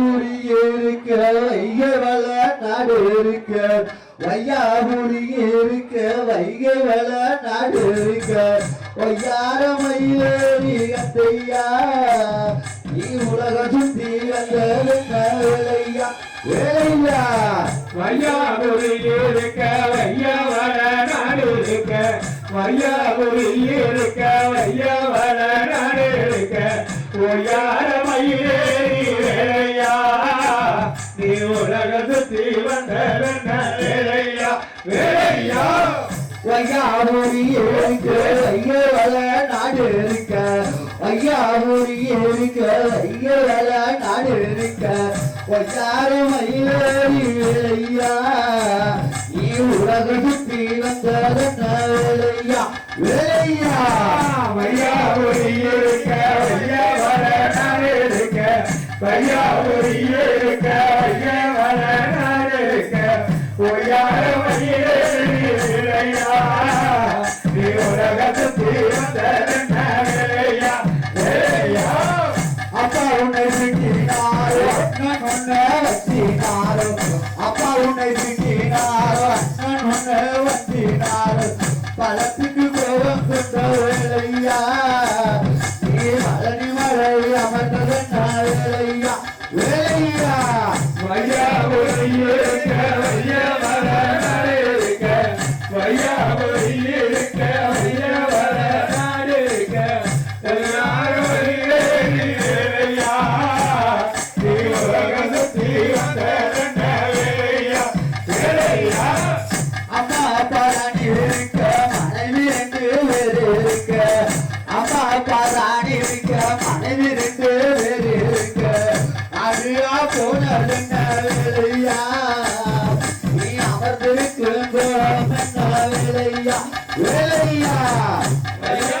வையாபுரி இருக்க வைகவல நாடு இருக்க வையாபுரி இருக்க வைகவல நாடு இருக்க ஒய்யார மயிலேறி அத்தையா நீ உலக சுத்தி வந்த வேலையா வேலையா? வையாபுரி இருக்க வையவள நாடு இருக்க வையாபுரி இருக்க வையவள நாடு இருக்க ஒய்யா ஐயா ஒரு ஏழுக்கு ஐயா வல நாடு இருக்க. ஐயா ஒரு ஏழுக்கு ஐயா வல நாடு இருக்க. ஒட்டார மயிலேறி வேலையா நீ உலக சுத்தி வந்ததன் வேலையா? உன்னை திட்டினாரோ நான் உன்னை வந்தினாரோ பழத்துக்கு கோபம் கொண்டவையா நீ மலனி மழை அமர்ந்ததன் நாளையா இருக்க மனைவி ரெண்டு பேர் இருக்க. அதுயா வேலையா? வேலையா? வேலையா?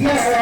Yeah.